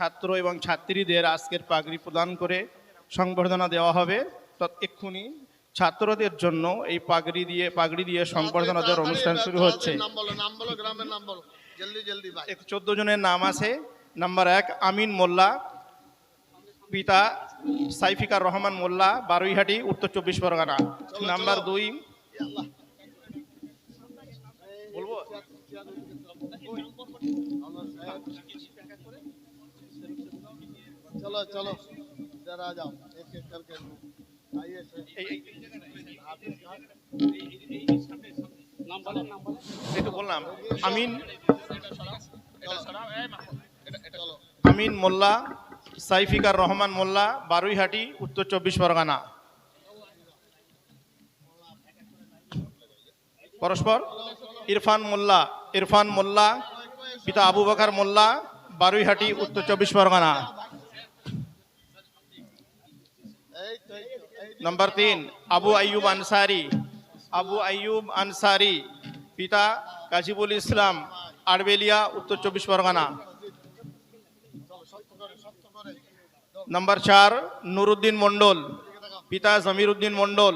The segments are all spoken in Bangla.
ছাত্র এবং ছাত্রীদের আজকের পাগড়ি প্রদান করে সংবর্ধনা দেওয়া হবে। তৎ এক্ষুনি ছাত্রদের জন্য এই পাগড়ি দিয়ে পাগড়ি দিয়ে সংবর্ধনা দেওয়ার অনুষ্ঠান শুরু হচ্ছে। নাম বলো নাম বলো গ্রামের নাম বলো। জলদি জলদি ভাই। চোদ্দ জনের নাম আছে। নাম্বার এক আমিন মোল্লা। পিতা সাইফিকার রহমান মোল্লা বারুইহাটি উত্তর চব্বিশ পরগনা। নাম্বার দুই। বলব? चलो चलो जरा आ जाओ एक एक करके आइए से এই- এই- हाफिज खान এই তো বললাম আমিন चलो আমিন মোল্লা সাইফিকার রহমান মোল্লা বারুইহাটি উত্তর চব্বিশ পরগনা পরস্পর ইরফান মোল্লা ইরফান মোল্লা পিতা আবু বকার মোল্লা বারুইহাটি উত্তর চব্বিশ পরগনা নাম্বার তিন আবু আইয়ুব আনসারি আবু আইয়ুব আনসারি পিতা কাজিবুল ইসলাম আড়বেলিয়া উত্তর চব্বিশ পরগনা নাম্বার চার নুরুদ্দিন মণ্ডল পিতা জমির উদ্দিন মণ্ডল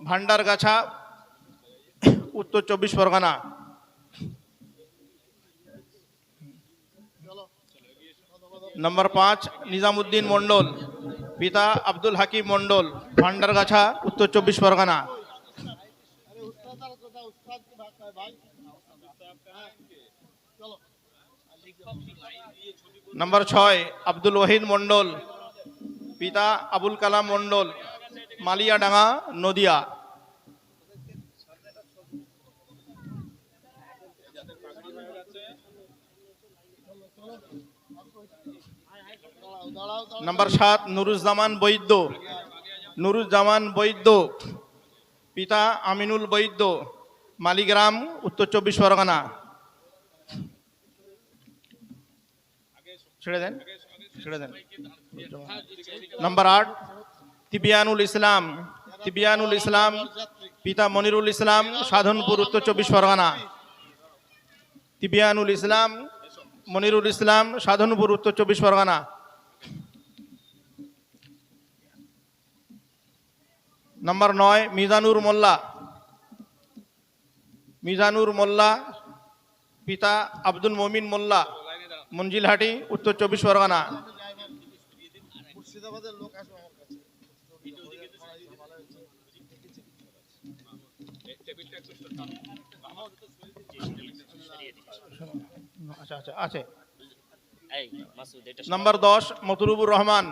ভান্ডারগাছা উত্তর চব্বিশ পরগনা নম্বর পাঁচ নিজামুদ্দিন মণ্ডল পিতা আব্দুল হাকিম মন্ডল ভান্ডারগাছা, উত্তর চব্বিশ পরগনা নম্বর ছয়, আব্দুল ওহিদ মন্ডল পিতা Abul Kalam Mondal Maliyadanga, Nadia Thank you. Number সাত, নুরুজ্জামান বৈদ্য। নুরুজ্জামান বৈদ্য, পিতা আমিনুল বৈদ্য, মালিগ্রাম, উত্তর চব্বিশ পরগনা। ছেড়ে দেন ছেড়ে দেন। নাম্বার আট, তিবিয়ানুল ইসলাম তিবিয়ানুল ইসলাম, পিতা মনিরুল ইসলাম, সাধনপুর, উত্তর চব্বিশ পরগনা। তিবিয়ানুল ইসলাম, মনিরুল ইসলাম, সাধনপুর, উত্তর চব্বিশ পরগনা। নাম্বার নয় মিজানুর মোল্লা। মিজানুর মোল্লা পিতা আব্দুল মমিন মোল্লা মঞ্জিলহাটি উত্তর চব্বিশ পরগনা। মুর্শিদাবাদের লোক আসবে আমার কাছে। আচ্ছা আচ্ছা আছে। এই মাসুদ এটা নাম্বার দশ মতলুবুর রহমান।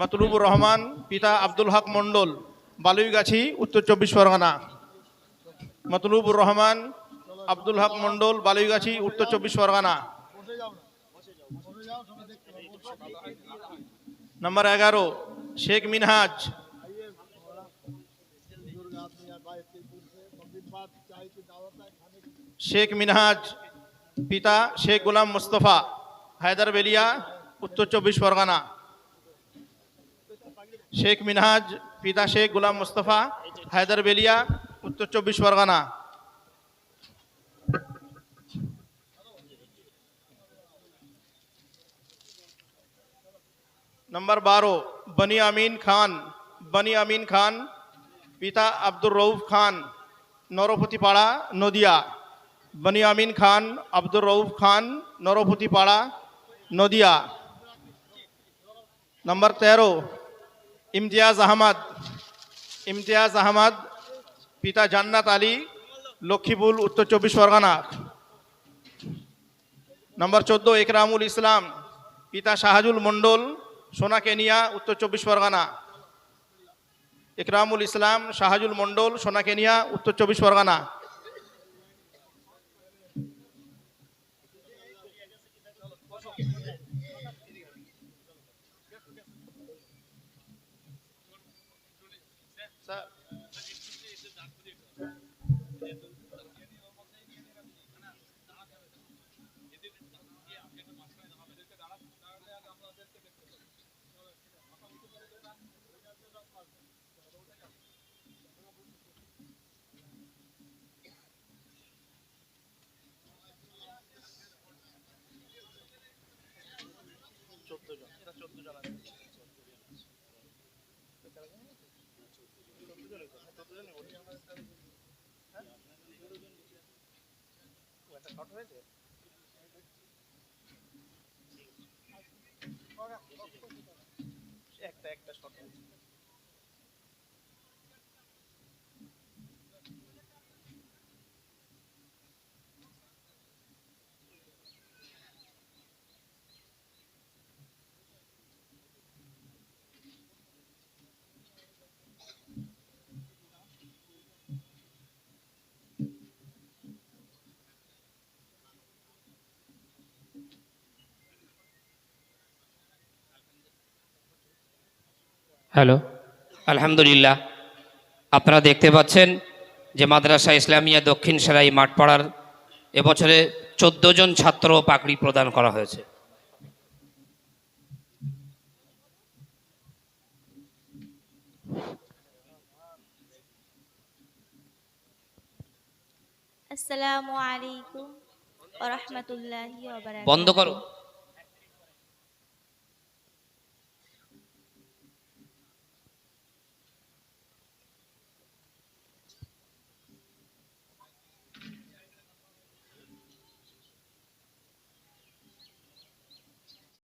মতলুবুর রহমান পিতা আব্দুল হক মণ্ডল। বালুইগাছি, উত্তর চব্বিশ পরগনা। মতলুবুর রহমান, আব্দুল হক মন্ডল বালুইগাছি, উত্তর চব্বিশ পরগনা। নম্বর এগারো, শেখ মিনহাজ। শেখ মিনহাজ, পিতা শেখ গোলাম মুস্তফা, হায়দার বেলিয়া, উত্তর চব্বিশ পরগনা। শেখ মিনহাজ পিতা শেখ গোলাম মুস্তফা হায়দার বেলিয়া উত্তর চব্বিশ পরগনা नंबर बारह बनी अमीन खान बनी अमीन खान পিতা আব্দুর রউফ খান নরপতিপাড়া নদিয়া বনি আমিন খান আব্দুর রউফ খান নরপতিপাড়া নদিয়া নম্বর তেরো ইমতিয়াজ আহমদ ইমতিয়াজ আহমদ, পিতা জান্নাত আলী লক্ষ্মীপুর উত্তর চব্বিশ পরগনা। নম্বর চোদ্দ, একরামুল ইসলাম, পিতা শাহাজুল মণ্ডল, সোনা কেনিয়া, উত্তর চব্বিশ পরগনা। একরামুল ইসলাম, শাহাজুল মণ্ডল, সোনা কেনিয়া, উত্তর চব্বিশ পরগনা। একটা একটা শট হ্যালো। আলহামদুলিল্লাহ। আপনারা দেখতে পাচ্ছেন যে মাদ্রাসা ইসলামিয়া দক্ষিণ সেরাই মাঠপাড়ার এবছরে চোদ্দ জন ছাত্র পাকড়ি প্রদান করা হয়েছে। আসসালামু আলাইকুম ওয়া রাহমাতুল্লাহি ওয়া বারাকাতুহু। বন্ধ করো।